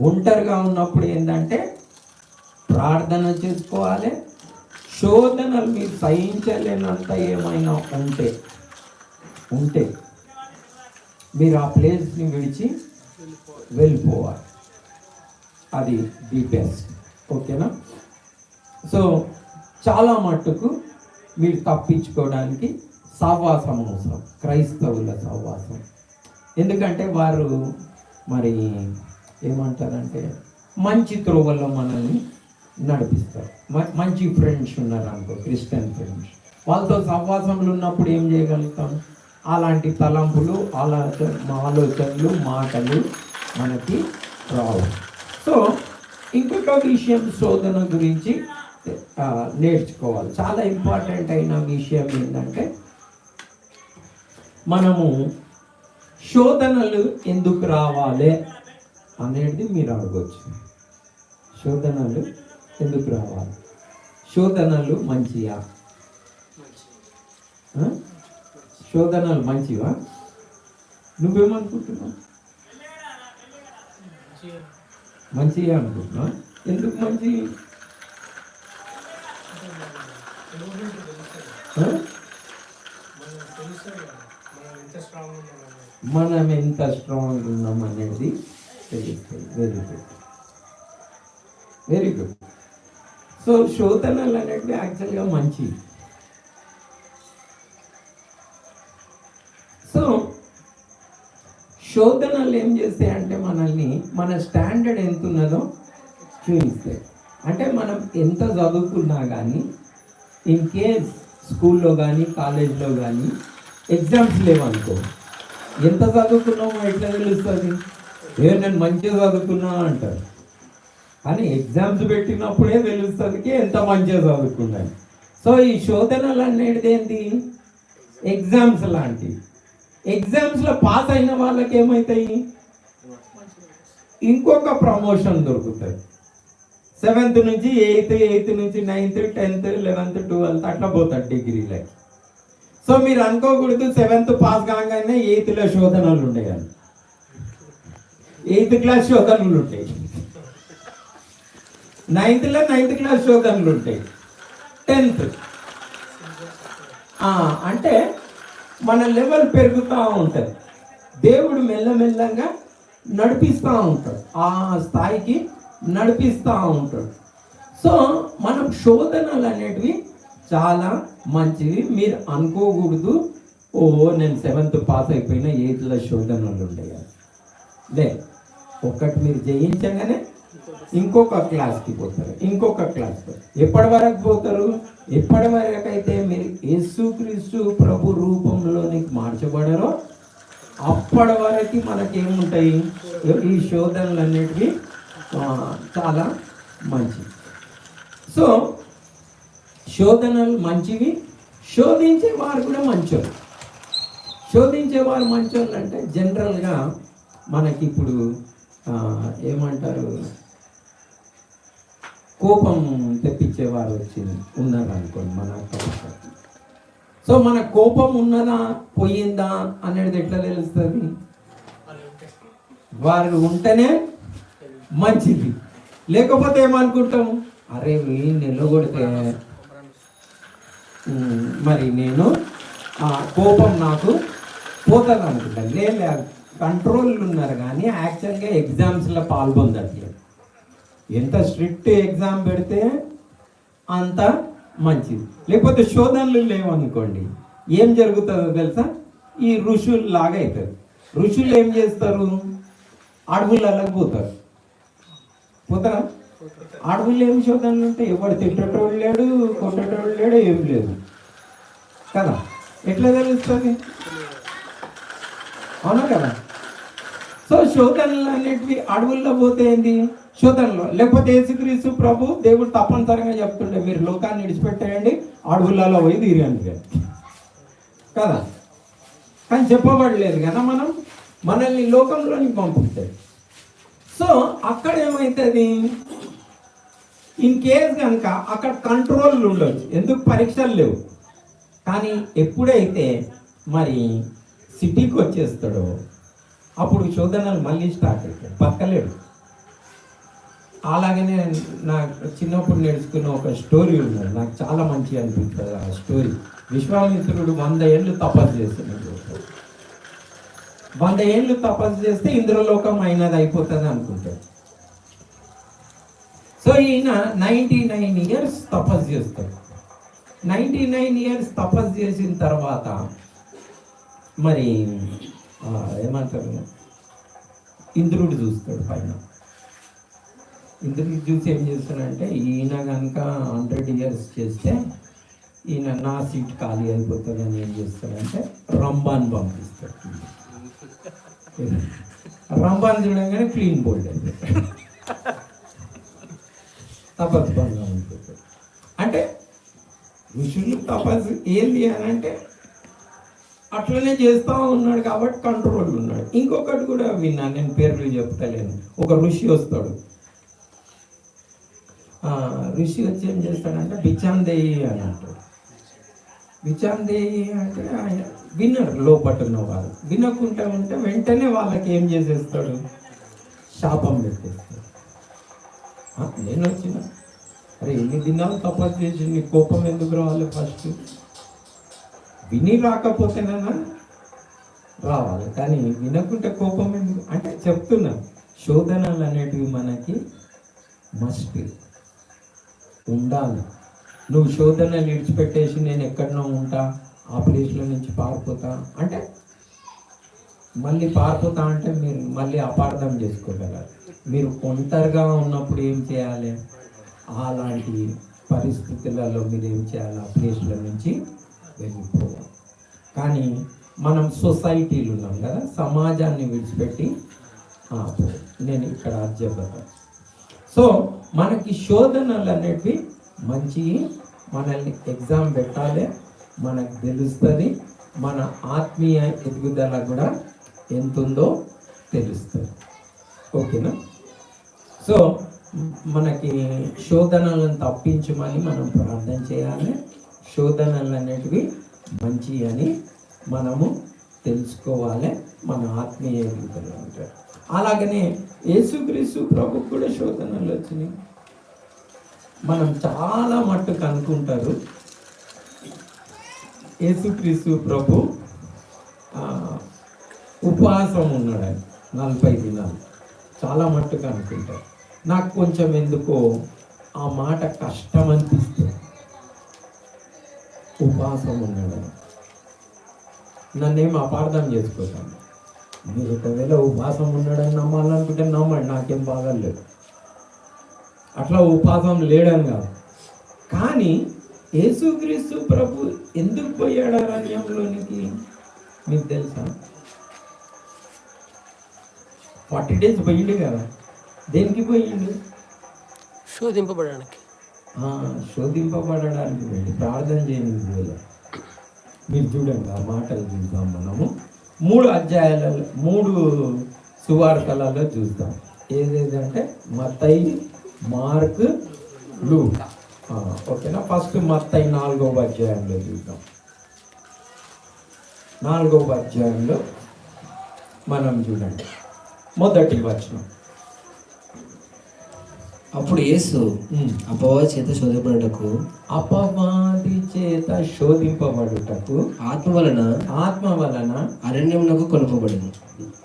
ఒంటరిగా ఉన్నప్పుడు ఏంటంటే ప్రార్థన చేసుకోవాలి. శోధనలు మీరు సహించలేనంత ఏమైనా ఉంటే ఉంటే మీరు ఆ ప్లేస్ని విడిచి వెళ్ళిపోవాలి. అది ది బెస్ట్. ఓకేనా? సో చాలా మట్టుకు మీరు తప్పించుకోవడానికి సహవాసం అవసరం. క్రైస్తవుల సహవాసం. ఎందుకంటే వారు మరి ఏమంటారంటే మంచి త్రోవల్లో మనల్ని నడిపిస్తారు. మ- మంచి ఫ్రెండ్స్ ఉన్నారు అనుకో క్రిస్టియన్ ఫ్రెండ్స్ వాళ్ళతో సహవాసంలో ఉన్నప్పుడు ఏం చేయగలుగుతాం? అలాంటి తలంపులు అలా ఆలోచనలు మాటలు మనకి రావు. సో ఇంకొక విషయం శోధన గురించి నేర్చుకోవాలి. చాలా ఇంపార్టెంట్ అయిన విషయం ఏంటంటే మనము శోధనలు ఎందుకు రావాలి? అనేది మీరు అడగవచ్చు శోధనలు ఎందుకు రావాలి? శోధనలు మంచియా? శోధనలు మంచివా? నువ్వేమనుకుంటున్నావు? మంచిగా అనుకుంటున్నా ఎందుకు మంచి? మనం ఎంత స్ట్రాంగ్ ఉన్నాం అనేది very good very good so శోధనలు అనేటివి యాక్చువల్గా మంచి. సో శోధనలు ఏం చేస్తాయంటే మనల్ని మన స్టాండర్డ్ ఎంత ఉన్నదో చూపిస్తాయి. అంటే మనం ఎంత చదువుకున్నా కానీ ఇన్ కేస్ స్కూల్లో కానీ కాలేజ్లో కానీ ఎగ్జామ్స్ లేవనుకో ఎంత చదువుకున్నామో ఎట్లా తెలుస్తుంది? ఏ నేను మంచిగా చదువుకున్నా అంటారు. కానీ ఎగ్జామ్స్ పెట్టినప్పుడే తెలుస్తుంది ఎంత మంచిగా చదువుకున్నాను. సో ఈ శోధనలు అనేది ఏంటి ఎగ్జామ్స్ లాంటివి ఎగ్జామ్స్లో పాస్ అయిన వాళ్ళకి ఏమవుతాయి ఇంకొక ప్రమోషన్ దొరుకుతుంది సెవెంత్ నుంచి ఎయిత్ ఎయిత్ నుంచి నైన్త్ టెన్త్ లెవెన్త్ ట్వెల్త్ అట్లా పోతాడు డిగ్రీలకి సో మీరు అనుకోకూడదు సెవెంత్ పాస్ కాగానే ఎయిత్లో శోధనలు ఉండేయాలి ఎయిత్ క్లాస్ శోధనలు ఉంటాయి. నైన్త్లో నైన్త్ క్లాస్ శోధనలు ఉంటాయి. టెన్త్. అంటే మన లెవెల్ పెరుగుతూ ఉంటుంది. దేవుడు మెల్లమెల్లంగా నడిపిస్తూ ఉంటాడు. ఆ స్థాయికి నడిపిస్తూ ఉంటాడు. సో మనం శోధనలు అనేటివి చాలా మంచివి. మీరు అనుకోకూడదు. ఓ నేను సెవెంత్ పాస్ అయిపోయినా ఎయిత్లో శోధనలు ఉండేవి. లే ఒకటి మీరు జయించగానే ఇంకొక క్లాస్కి పోతారు ఇంకొక క్లాస్ ఎప్పటి వరకు పోతారు? ఎప్పటి వరకు అయితే మీరు యేసుక్రీస్తు ప్రభు రూపంలోనికి మార్చబడరో అప్పటి వరకు మనకేముంటాయి? ఈ శోధనలు అనేటివి చాలా మంచివి. సో శోధనలు మంచివి. శోధించే వారు కూడా మంచోళ్ళు. శోధించే వారు మంచోళ్ళు అంటే జనరల్గా మనకి ఇప్పుడు ఏమంటారు? కోపం తెప్పించేవారు వచ్చింది ఉన్నారు అనుకోండి మన సో మన కోపం ఉన్నదా పోయిందా అనేది ఎట్లా తెలుస్తుంది? వారు ఉంటేనే మంచిది. లేకపోతే ఏమనుకుంటాం? అరే వీళ్ళు నిలగొడితే మరి నేను ఆ కోపం నాకు పోతుంది అనుకుంటాను లేదు. కంట్రోల్ ఉన్నారు కానీ యాక్చువల్గా ఎగ్జామ్స్లో పాల్పొందట్లేదు ఎంత స్ట్రిక్ట్ ఎగ్జామ్ పెడితే అంత మంచిది. లేకపోతే శోధనలు లేవనుకోండి ఏం జరుగుతుందో తెలుసా? ఈ ఋషులు లాగా అవుతుంది ఋషులు ఏం చేస్తారు? అడవులలో పోతారు. పోతారా? అడవులు ఏం శోధనలు ఉంటాయి? ఎవడు తిట్టేటోడు లేడు కొట్టేటోడు లేడు ఏం లేదు. కదా? ఎట్లా తెలుస్తుంది? అవునా కదా? సో శోధనలు అనేటివి అడవుల్లో పోతే ఏంది? శోధనలు లేకపోతే యేసుక్రీస్తు ప్రభు దేవుడు తప్పనిసరిగా చెప్తుండే మీరు లోకాన్ని విడిచిపెట్టేయండి అడవులలో పోయి తీరండి కదా? కానీ చెప్పబడలేదు కదా మనం? మనల్ని లోకంలోనికి పంపుతాడు సో అక్కడ ఏమవుతుంది ఇన్ కేస్ కనుక అక్కడ కంట్రోల్ ఉండొచ్చు. ఎందుకు? పరీక్షలు లేవు. కానీ ఎప్పుడైతే మరి సిటీకి వచ్చేస్తాడో అప్పుడు చోదనలు మళ్ళీ స్టార్ట్ అవుతాయి బతకలేడు. అలాగనే నాకు చిన్నప్పుడు నేర్చుకున్న ఒక స్టోరీ ఉన్నది. నాకు చాలా మంచిగా అనిపిస్తుంది ఆ స్టోరీ. విశ్వామిత్రుడు వంద ఏళ్ళు తపస్సు చేస్తున్నాడు. వంద ఏళ్ళు తపస్సు చేస్తే ఇంద్రలోకం అయినది అయిపోతుంది అనుకుంటాడు. సో ఈయన నైంటీ నైన్ ఇయర్స్ తపస్సు చేస్తాడు. నైంటీ నైన్ ఇయర్స్ తపస్సు చేసిన తర్వాత మరి ఏమంటారు ఇంద్రుడు చూస్తాడు పైన. ఇంద్రుడు చూసి ఏం చేస్తాడంటే ఈయన కనుక హండ్రెడ్ ఇయర్స్ చేస్తే ఈయన నా సీట్ ఖాళీ అయిపోతుంది అని ఏం చేస్తాడంటే రంబాన్ పంపిస్తాడు. రంబాన్ చూడంగానే క్లీన్ బోల్డ్ అయిపోతాడు. తపస్సు అంటే ఋషులు తపస్సు ఏంది అని అంటే అట్లనే చేస్తూ ఉన్నాడు కాబట్టి కంట్రోల్ ఉన్నాడు. ఇంకొకటి కూడా విన్నాను నేను పేర్లు చెప్తలేను. ఒక ఋషి వస్తాడు. ఋషి వచ్చి ఏం చేస్తాడంటే బిచాందేయి అని అంటాడు. బిచాందేయి అంటే ఆయన విన్నర్ లోపట్టున్న వాళ్ళు వినకుంటా ఉంటే వెంటనే వాళ్ళకి ఏం చేసేస్తాడు? శాపం పెట్టేస్తాడు. నేను వచ్చిన అరే ఎన్ని దినాలు తపస్సు చేసి నీ కోపం ఎందుకు రావాలి ఫస్ట్ విని రాకపోతేనన్నా రావాలి. కానీ వినకుంటే కోపం అంటే చెప్తున్నా శోధనలు అనేటివి మనకి మస్ట్ ఉండాలి. నువ్వు శోధనలు విడిచిపెట్టేసి నేను ఎక్కడనో ఉంటా ఆ ప్లేస్లో నుంచి పారిపోతా అంటే మళ్ళీ పారిపోతా అంటే మీరు మళ్ళీ అపార్థం చేసుకోగలరు. మీరు ఒంటరిగా ఉన్నప్పుడు ఏం చేయాలి? అలాంటి పరిస్థితులలో మీరు ఏం చేయాలి? ఆ ప్లేస్ల నుంచి వెళ్ళిపోవాలి కానీ మనం సొసైటీలు ఉన్నాం కదా సమాజాన్ని విడిచిపెట్టి ఆ, నేను ఇక్కడ అర్జబత సో మనకి శోధనలు అనేటివి మంచి మనల్ని ఎగ్జామ్ పెట్టాలి మనకు తెలుస్తుంది మన ఆత్మీయ ఎదుగుదల కూడా ఎంతుందో తెలుస్తుంది. ఓకేనా? సో మనకి శోధనలను తప్పించమని మనం ప్రార్థన చేయాలి. శోధనలు అనేటివి మంచి అని మనము తెలుసుకోవాలి మన ఆత్మీయ ఎదుగుదల అంటారు అలాగనే యేసుక్రీస్తు ప్రభు కూడా శోధనలు వచ్చినాయి. మనం చాలా మట్టుకు అనుకుంటారు యేసుక్రీస్తు ప్రభు ఉపవాసం ఉన్నాడు నలభై దినాలు. చాలా మట్టుకు అనుకుంటారు. నాకు కొంచెం ఎందుకో ఆ మాట కష్టం అనిపిస్తుంది. ఉపాసం ఉండడం నన్నేం అపార్థం చేసుకోతాను మీరు ఒకవేళ ఉపాసం ఉన్నాడని నమ్మాలనుకుంటే నమ్మండి నాకేం బాగాలేదు అట్లా ఉపాసం లేడని కాదు. కానీ యేసుక్రీస్తు ప్రభు ఎందుకు పోయాడు అరణ్యంలోనికి మీకు తెలుసా? ఫార్టీ డేస్ పోయిండు కదా. దేనికి పోయిండు? శోధింపబడడానికి. శోధింపబడడానికి వెళ్ళి ప్రార్థన చేయడానికి వెళ్ళి. మీరు చూడండి ఆ మాటలు చూద్దాం మనము. మూడు అధ్యాయాలలో మూడు సువార్తలలో చూద్దాం ఏదేదంటే మత్తయి మార్క్ లూక్. ఓకేనా? ఫస్ట్ మత్తై నాలుగవ అధ్యాయంలో చూద్దాం. నాలుగవ అధ్యాయంలో మనం చూడండి. మొదటి వచనం. అప్పుడు యేసు. అపవాది చేత శోధపడటకు అపవాది చేత శోధింపబడుటకు ఆత్మ వలన ఆత్మ వలన అరణ్యమునకు కొనుపబడింది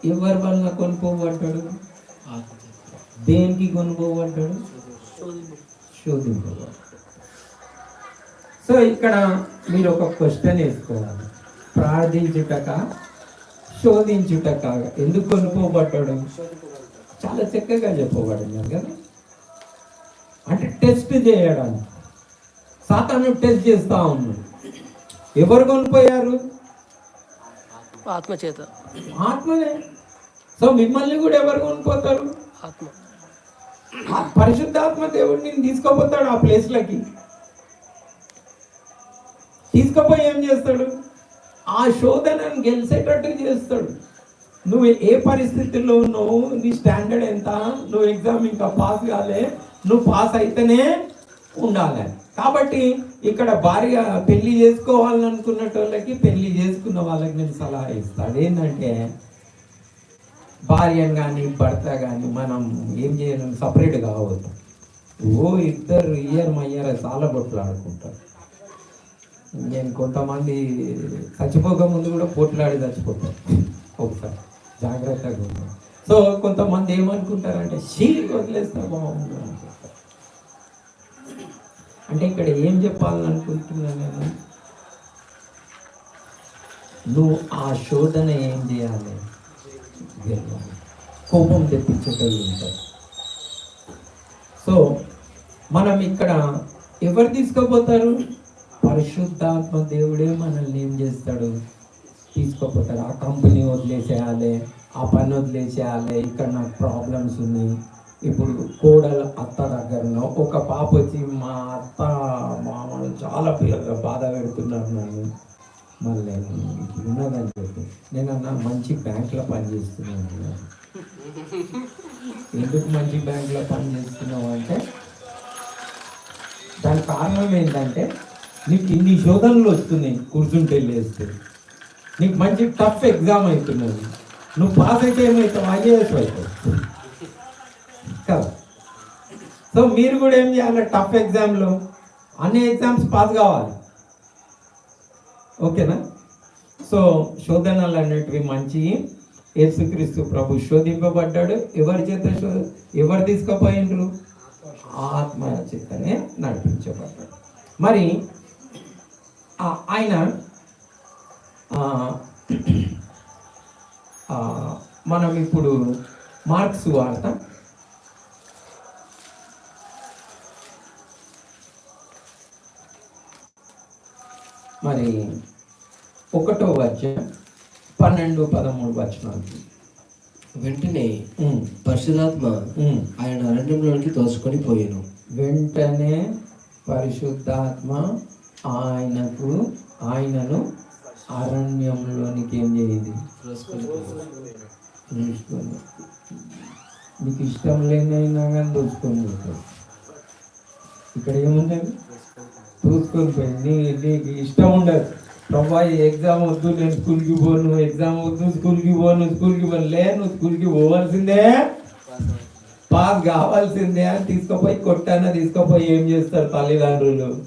ఎవరి వలన కొనుక్కోబడ్డాడు దేనికి కొనుక్కోబడ్డాడు శోధింపబడ్డాడు. సో ఇక్కడ మీరు ఒక క్వశ్చన్ వేసుకోవాలి. ప్రార్థించుటక శోధించుటక ఎందుకు కొనుక్కోబడ్డాడు చాలా చక్కగా చెప్పబడింది కదా? అంటే టెస్ట్ చేయడానికి. సాతాను టెస్ట్ చేస్తా ఉన్నాడు. ఎవరు కొనిపోయారు ఆత్మ చేత ఆత్మనే. సో మిమ్మల్ని కూడా ఎవరు కొనిపోతారు ఆత్మ. పరిశుద్ధాత్మ దేవుడు నేను తీసుకోపోతాడు ఆ ప్లేస్లకి తీసుకుపోయి ఏం చేస్తాడు? ఆ శోధనను గెలిచేటట్టు చేస్తాడు. నువ్వు ఏ పరిస్థితుల్లో ఉన్నావు నీ స్టాండర్డ్ ఎంత? నువ్వు ఎగ్జామ్ ఇంకా పాస్ కాలే. నువ్వు పాస్ అయితేనే ఉండాలి. కాబట్టి ఇక్కడ భార్య పెళ్ళి చేసుకోవాలనుకున్నటోళ్ళకి పెళ్ళి చేసుకున్న వాళ్ళకి నేను సలహా ఇస్తాడు ఏంటంటే భార్యను కానీ భర్త కానీ మనం ఏం చేయలేం సపరేట్ కావద్దు ఓ ఇద్దరు ఇయర్ మయ్యర్ చాలా బొట్లు ఆడుకుంటారు. నేను కొంతమంది చచ్చిపోక ముందు కూడా పోట్లాడి చచ్చిపోతారు. ఒకసారి జాగ్రత్తగా సో కొంతమంది ఏమనుకుంటారంటే షీ వదిలేస్తే బాగుంటుంది అంటే ఇక్కడ ఏం చెప్పాలనుకుంటున్నాను నేను నువ్వు ఆ శోధన ఏం చేయాలి? కోపం తెప్పించేటవి ఉంటారు. సో మనం ఇక్కడ ఎవరు తీసుకోపోతారు పరిశుద్ధాత్మ దేవుడే మనల్ని ఏం చేస్తాడు? తీసుకోపోతాడు ఆ కంపెనీ వదిలేసేయాలి. ఆ పని వదిలేసేయాలి ఇక్కడ నాకు ప్రాబ్లమ్స్ ఉన్నాయి. ఇప్పుడు కోడలు అత్త దగ్గరలో ఒక పాప వచ్చి మా అత్త మామలు చాలా పే- బాధ పెడుతున్నారు నన్ను. మళ్ళీ ఉన్నదని చెప్పి నేను అన్న మంచి బ్యాంక్లో పని చేస్తున్నాను ఎందుకు మంచి బ్యాంక్లో పనిచేస్తున్నావు అంటే దాని కారణం ఏంటంటే నీకు ఇన్ని శోధనలు వస్తున్నాయి కూర్చుంటే లేస్తే. నీకు మంచి టఫ్ ఎగ్జామ్ అవుతున్నది. నువ్వు పాస్ అయితే ఏమవుతావు ఐఏఎస్ అవుతావు కదా సో మీరు కూడా ఏం చేయాలి? టఫ్ ఎగ్జామ్లో అన్ని ఎగ్జామ్స్ పాస్ కావాలి. ఓకేనా సో శోధనలు అనేటివి మంచి. యేసుక్రీస్తు ప్రభు శోధింపబడ్డాడు. ఎవరి చేత శో ఎవరు తీసుకుపోయిండ్రు? ఆత్మ చేతనే నడిపించబడ్డాడు. మరి ఆయన మనం ఇప్పుడు మార్క్స్ వార్త మరి ఒకటో వచనం పన్నెండు పదమూడు వచనాలు వెంటనే పరిశుధాత్మ. ఆయన అరణ్యంలోనికి తోసుకొని పోయాను. వెంటనే పరిశుద్ధాత్మ ఆయనకు ఆయనను అరణ్యంలోనికి ఏం చేయింది చూసుకొని మీకు ఇష్టం లేనైనా కానీ దోచుకొని పోతాడు. ఇక్కడ ఏముంది చూసుకొని పోయి. నీ నీకు ఇష్టం ఉండదు. ప్రభా ఎగ్జామ్ వద్దు నేను స్కూల్కి పోను. ఎగ్జామ్ వద్దు స్కూల్కి పోను స్కూల్కి పోను. లేను నువ్వు స్కూల్కి పోవాల్సిందే. పాస్ కావాల్సిందే అని తీసుకుపోయి కొట్టాన తీసుకుపోయి ఏం చేస్తారు తల్లిదండ్రులు?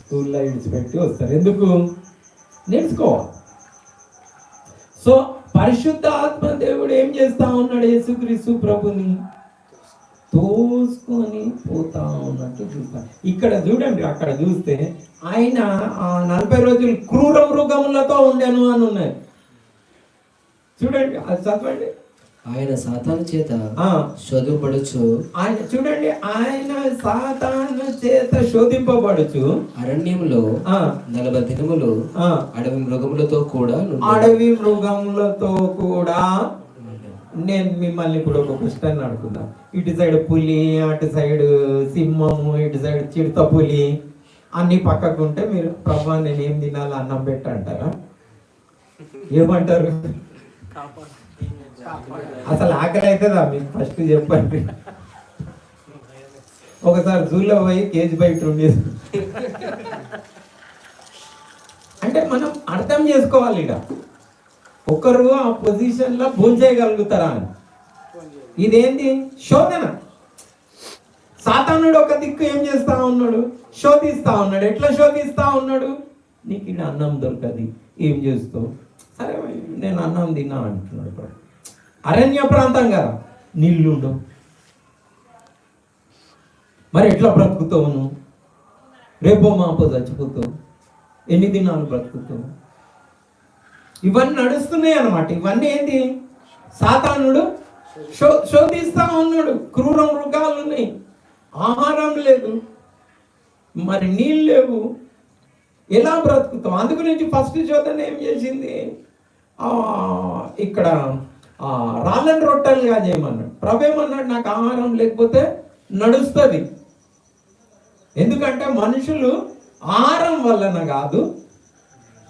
స్కూల్లో విడిచిపెట్టి వస్తారు. ఎందుకు? నేర్చుకోవాలి సో పరిశుద్ధ ఆత్మ దేవుడు ఏం చేస్తా ఉన్నాడు యేసుక్రీస్తు ప్రభుని? తోసుకొని పోతా ఉన్నట్టు చూస్తాం. ఇక్కడ చూడండి అక్కడ చూస్తే ఆయన ఆ నలభై రోజులు క్రూర మృగములతో ఉండెను అని ఉన్నాయి చూడండి అది చదవండి. ఆయన సాతాను చేత ఆ, శోధింపడుచు ఆయన చూడండి ఆయన సాతాను చేత శోధింపబడుచు. అరణ్యంలో ఆ, నలభై దినములు ఆ, అడవి మృగములతో కూడా. అడవి మృగములతో కూడా నేను మిమ్మల్ని ఇప్పుడు ఒక క్వశ్చన్ అడుగుతా. ఇటు సైడ్ పులి అటు సైడ్ సింహము ఇటు సైడ్ చిరుత పులి అన్ని పక్కకు ఉంటే మీరు ప్రభా నేను ఏం తినాలి? అన్నం పెట్టంటారా? ఏమంటారు? అసలు ఆకలి అవుతుందా మీకు ఫస్ట్ చెప్పండి. ఒకసారి జూలో పోయి కేజీ బయట ఉండేది అంటే మనం అర్థం చేసుకోవాలి ఇక. ఒకరు ఆ పొజిషన్లో భూంచేయగలుగుతారా అని. ఇదేంటి? శోధన. సాతానుడు ఒక దిక్కు ఏం చేస్తా ఉన్నాడు? శోధిస్తా ఉన్నాడు. ఎట్లా శోధిస్తా ఉన్నాడు? నీకు ఇక్కడ అన్నం దొరకది. ఏం చేస్తావు? సరే నేను అన్నం తిన్నా అంటున్నాడు. ఇప్పుడు అరణ్య ప్రాంతం కదా నీళ్ళు మరి ఎట్లా బ్రతుకుతావు రేపో మాపో చచ్చిపోతావు. ఎన్ని దినాలు బ్రతుకుతావు? ఇవన్నీ నడుస్తున్నాయి అనమాట ఇవన్నీ ఏంటి? సాతానుడు శో శోధిస్తా ఉన్నాడు. క్రూర మృగాలు ఉన్నాయి. ఆహారం లేదు. మరి నీళ్ళు లేవు. ఎలా బ్రతుకుతాం అందు గురించి ఫస్ట్ చూద్దాం ఏం చేసింది ఇక్కడ రాళ్ళని రొట్టెలుగా చేయమన్నాడు. ప్రభు ఏమన్నాడు నాకు ఆహారం లేకపోతే నడుస్తుంది. ఎందుకంటే మనుషులు ఆహారం వలన కాదు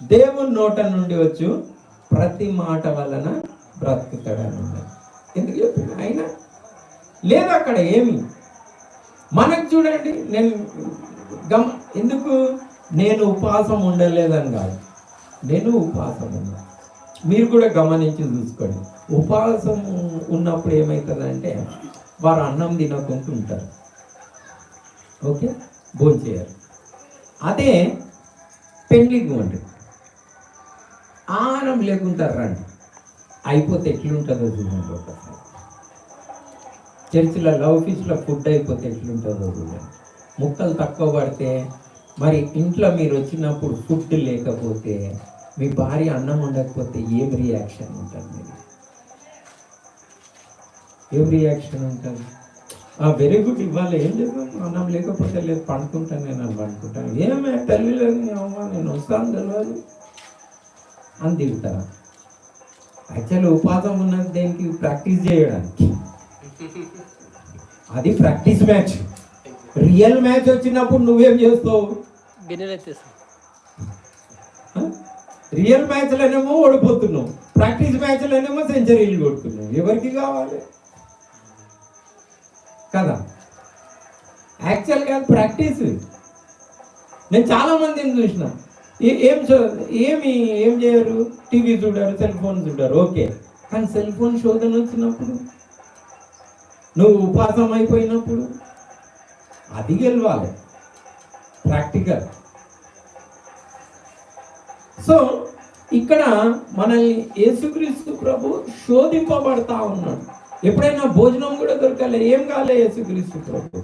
దేవుని నోట నుండి వచ్చు ప్రతి మాట వలన బ్రతుకుతాడని ఎందుకు చెప్పింది ఆయన? లేదు అక్కడ ఏమి? మనకు చూడండి నేను గమ ఎందుకు? నేను ఉపవాసం ఉండలేదని కాదు. నేను ఉపవాసం ఉన్నాను మీరు కూడా గమనించి చూసుకోండి. ఉపవాసం ఉన్నప్పుడు ఏమవుతుందంటే వారు అన్నం తినకుండా ఉంటారు. ఓకే? చేయాలి. అదే పెళ్ళికి వండి ఆహారం లేకుంటారు రండి. అయిపోతే ఎట్లుంటుందో చూడండి ఒకసారి. చర్చిలో లవ్ ఫుడ్ అయిపోతే ఎట్లుంటుందో చూడండి. ముక్కలు తక్కువ పడితే మరి ఇంట్లో మీరు వచ్చినప్పుడు ఫుడ్ లేకపోతే మీ భార్య అన్నం ఉండకపోతే ఏం రియాక్షన్ ఉంటుంది మీరు ఏం రియాక్షన్ ఉంటుంది? వెరీ గుడ్ ఇవ్వాలి. ఏం చేద్దాం అన్నం లేకపోతే లేదు పండుకుంటాను నేను అని పండుకుంటాను ఏమే తల్లి లేదు నేను వస్తాను తెలియదు అని దిగుతారా యాక్చువల్లీ ఉపాసం ఉన్నది దేనికి? ప్రాక్టీస్ చేయడానికి. అది ప్రాక్టీస్ మ్యాచ్. రియల్ మ్యాచ్ వచ్చినప్పుడు నువ్వేం చేస్తావు? గిన్నెలు రియల్ మ్యాచ్లోనేమో ఓడిపోతున్నావు ప్రాక్టీస్ మ్యాచ్లోనేమో సెంచరీలు కొడుతున్నావు ఎవరికి కావాలి? కదా? యాక్చువల్గా ప్రాక్టీస్. నేను చాలా మందిని చూసిన. ఏం చూ- ఏమి ఏం చేయరు? టీవీ చూడరు సెల్ ఫోన్ చూడరు. ఓకే. కానీ సెల్ ఫోన్ శోధన వచ్చినప్పుడు నువ్వు ఉపాసం అయిపోయినప్పుడు అది గెలవాలి. ప్రాక్టికల్. సో ఇక్కడ మనల్ని యేసుక్రీస్తు ప్రభు శోధింపబడతా ఉన్నాడు. ఎప్పుడైనా భోజనం కూడా దొరకలే ఏం కాలే యేసుక్రీస్తు ప్రభు.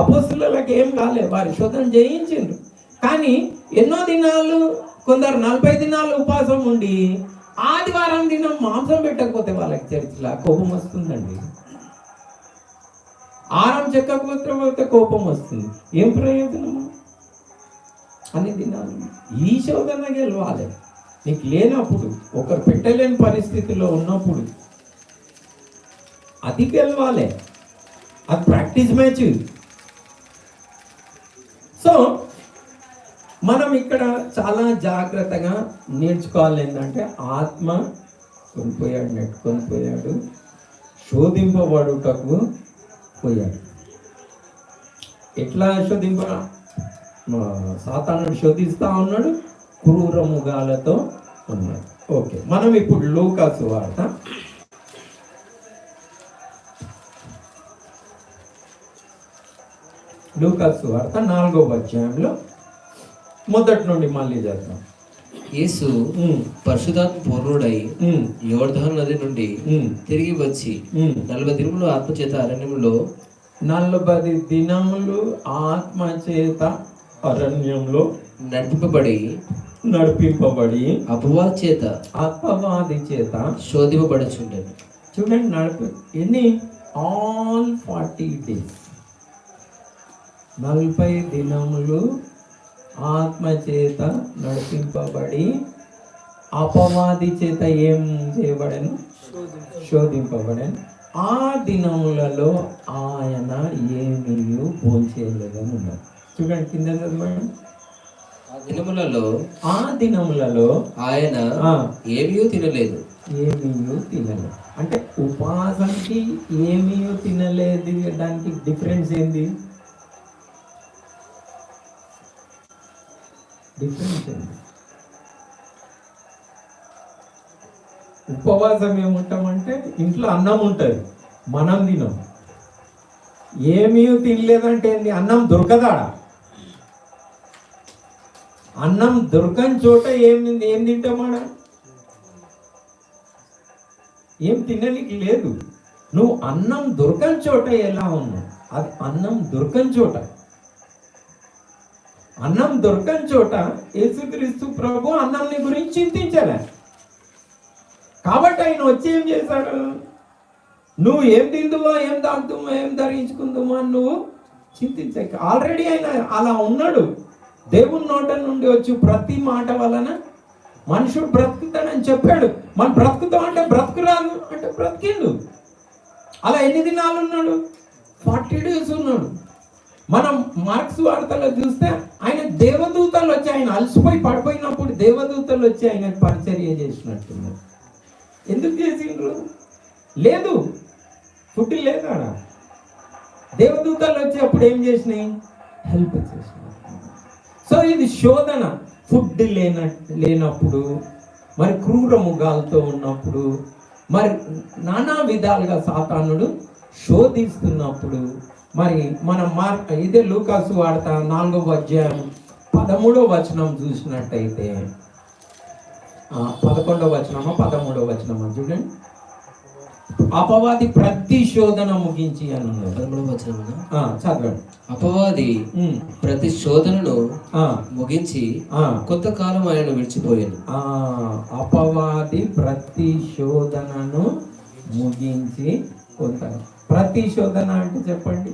అపోస్తులకు ఏం కాలే వారి శోధన జయించిండ్రు. కానీ ఎన్నో దినాలు కొందరు నలభై దినాలు ఉపవాసం ఉండి ఆదివారం దినం మాంసం పెట్టకపోతే వాళ్ళకి చర్చిలా కోపం వస్తుందండి. ఆరం చెక్కకపోతే కోపం వస్తుంది. ఏం ప్రయోజనము? అన్ని తిన్నాను ఈ శోధన గెలవాలి. నీకు లేనప్పుడు ఒకరు పెట్టలేని పరిస్థితిలో ఉన్నప్పుడు అది గెలవాలి. అది ప్రాక్టీస్ మ్యాచ్. సో మనం ఇక్కడ చాలా జాగ్రత్తగా నేర్చుకోవాలి ఏంటంటే ఆత్మ కొనిపోయాడు నెట్టుకొని పోయాడు శోధింపబడుటకు పోయాడు. ఎట్లా శోధింప? సాతానుడు శోధిస్తా ఉన్నాడు క్రూరముగాలతో ఉన్నాడు. ఓకే మనం ఇప్పుడు లూకాసు వార్త లూకాసు వార్త నాలుగో అధ్యాయంలో మొదటి నుండి మళ్ళీ చేద్దాం. యేసు పరిశుధాత్మ పూర్ణుడై యోర్ధాన్ నది నుండి తిరిగి వచ్చి. నలభై దినములు ఆత్మచేత అరణ్యములో నలభై దినములు ఆత్మ చేత అరణ్యంలో నడిపింపబడి నడిపింపబడి అపవాద చేత అపవాది చేత శోధింపబడుచుండెను. చూడండి నడిపి ఎన్ని? All forty days. నలభై దినములు ఆత్మ చేత నడిపింపబడి అపవాది చేత ఏం చేయబడను? శోధింపబడను. ఆ దినములలో ఆయన ఏమీ భోంచేయలేదని ఉన్నారు చూడండి కింద చదవండి. ఆ దినములలో ఆ దినములలో ఆయన ఏమీ తినలేదు. ఏమీయూ తినలేదు. అంటే ఉపాసనకి ఏమీయూ తినలేదు దానికి డిఫరెన్స్ ఏంది? డిఫరెన్స్ ఏంది? ఉపవాసం ఏముంటామంటే ఇంట్లో అన్నం ఉంటుంది మనం తినం. ఏమీ తినలేదంటే ఏంది? అన్నం దొరకదాడా? అన్నం దొరకని చోట ఏం ఏం తింటామాడ? ఏం తినడానికి లేదు. నువ్వు అన్నం దొరకని చోట ఎలా ఉన్నావు? అది అన్నం దొరకని చోట. అన్నం దొరకని చోట యేసుక్రీస్తు ప్రభు అన్నంని గురించి చింతించలే? కాబట్టి ఆయన వచ్చి ఏం చేశాడు నువ్వు ఏం తిందువో ఏం తాగుతామో ఏం ధరించుకుందామో అని నువ్వు చింతించక ఆల్రెడీ ఆయన అలా ఉన్నాడు. దేవుని నోట నుండి వచ్చి ప్రతి మాట వలన మనుషుడు బ్రతుకుతాడని చెప్పాడు. మనం బ్రతుకుతాం అంటే బ్రతుకురాదు అంటే బ్రతికిండు. అలా ఎన్ని దినాలు ఉన్నాడు? ఫార్టీ డేస్ ఉన్నాడు. మనం మార్క్స్ వార్తలో చూస్తే ఆయన దేవదూతలు వచ్చి ఆయన అలసిపోయి పడిపోయినప్పుడు దేవదూతలు వచ్చి ఆయన పరిచర్య చేసినట్టున్నారు. ఎందుకు చేసిండ్రు? లేదు. ఫుడ్ లేదు దేవదూతలు వచ్చి అప్పుడు ఏం చేసినాయి? హెల్ప్ చేసినాయి. సో ఇది శోధన. ఫుడ్ లేన లేనప్పుడు మరి క్రూర ముఖాలతో ఉన్నప్పుడు మరి నానా విధాలుగా సాతానుడు శోధిస్తున్నప్పుడు మరి మనం మార్ ఇదే లూకాసు వాడతా నాలుగవ అధ్యాయం పదమూడవ వచనం చూసినట్టయితే పదకొండవ వచనమా పదమూడవ వచనమా చూడండి. అపవాది ప్రతి శోధన ముగించి అని ఉన్నది పదమూడవ వచనమున ఆ, చదవండి. అపవాది ప్రతి శోధనను ఆ, ముగించి ఆ. కొంతకాలం ఆయన విడిచిపోయాను. ఆ, అపవాది ప్రతి శోధనను ముగించి కొంత ప్రతి శోధన అంటే చెప్పండి.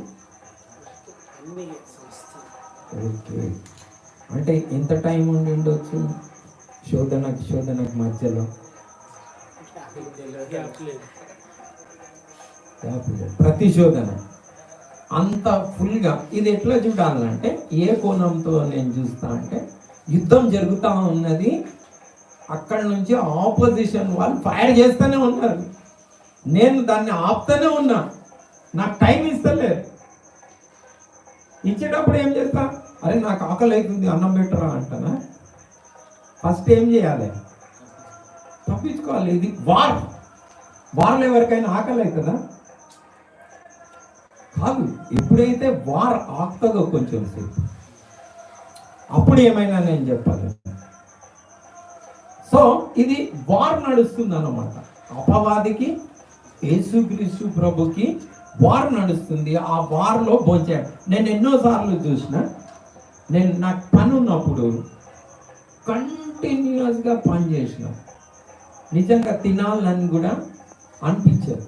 ఓకే. అంటే ఎంత టైం ఉండి ఉండొచ్చు శోధనకు శోధనకు మధ్యలో? ప్రతిశోధన అంత ఫుల్గా ఇది ఎట్లా చూడాలంటే ఏ కోణంతో నేను చూస్తా అంటే యుద్ధం జరుగుతూ ఉన్నది అక్కడ నుంచి ఆపోజిషన్ వాళ్ళు ఫైర్ చేస్తూనే ఉన్నారు. నేను దాన్ని ఆపుతూనే ఉన్నా. నాకు టైం ఇస్తలేదు. ఇచ్చేటప్పుడు ఏం చేస్తా? అరే నాకు ఆకలి అవుతుంది అన్నం పెట్టరా అంటానా? ఫస్ట్ ఏం చేయాలి? తప్పించుకోవాలి. ఇది వార్. వార్లో ఎవరికైనా ఆకలి అవుతుందా? కాదు ఎప్పుడైతే వార్ ఆగుతుందో కొంచెం సేపు. అప్పుడు ఏమైనా నేను చెప్పాలి. సో ఇది వార్ నడుస్తుంది అన్నమాట అపవాదికి యేసుక్రీస్తు ప్రభుకి వార్ నడుస్తుంది. ఆ వార్లో భోంచే నేను ఎన్నోసార్లు చూసిన నేను నాకు పని ఉన్నప్పుడు కంటిన్యూస్గా పని చేసిన నిజంగా తినాలని కూడా అనిపించదు.